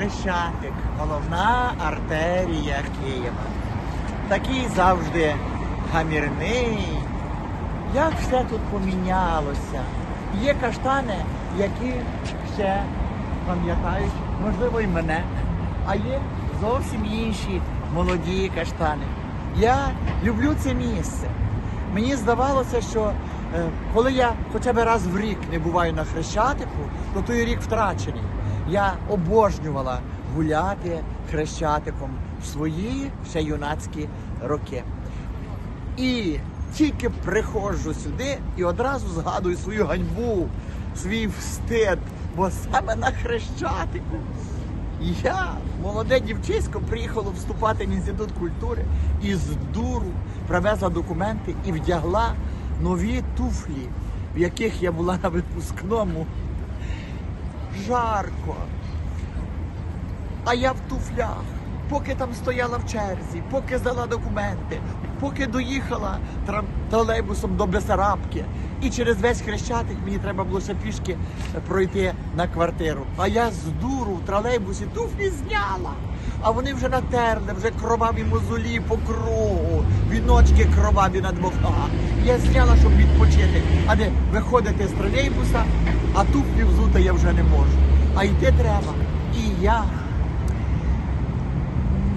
Хрещатик, головна артерія Києва. Такий завжди гамірний. Як все тут помінялося. Є каштани, які ще пам'ятають, можливо, і мене. А є зовсім інші молоді каштани. Я люблю це місце. Мені здавалося, що е, коли я хоча б раз в рік не буваю на Хрещатику, то той рік втрачений. Я обожнювала гуляти хрещатиком в свої ще юнацькі роки. І тільки приходжу сюди і одразу згадую свою ганьбу, свій встид, бо саме на хрещатику. Я, молоде дівчисько, приїхало вступати в інститут культури і з дуру привезла документи і вдягла нові туфлі, в яких я була на випускному. Жарко. А я в туфлях, поки там стояла в черзі, поки здала документи, поки доїхала трам- тролейбусом до Бесарабки. І через весь хрещатик мені треба було ще пішки пройти на квартиру. А я з дуру в тролейбусі туфлі зняла. А вони вже натерли, вже кроваві мозолі по кругу, віночки кроваві на двох ногах. Я зняла, щоб відпочити. А де виходити з тролейбуса, а туфлі взути я вже не можу. А йти треба. І я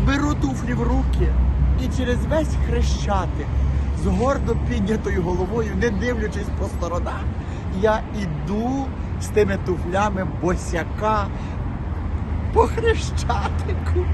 беру туфлі в руки і через весь хрещатик з гордо піднятою головою, не дивлячись по сторонах, я іду з тими туфлями босяка по хрещатику.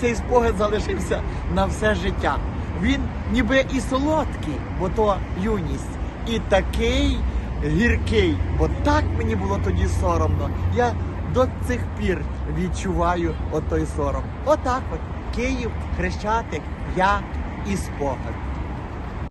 Цей спогад залишився на все життя. Він ніби і солодкий, бо то юність, і такий гіркий, бо так мені було тоді соромно. Я до цих пір відчуваю отой сором. Отак от. Київ, Хрещатик, я і спогад.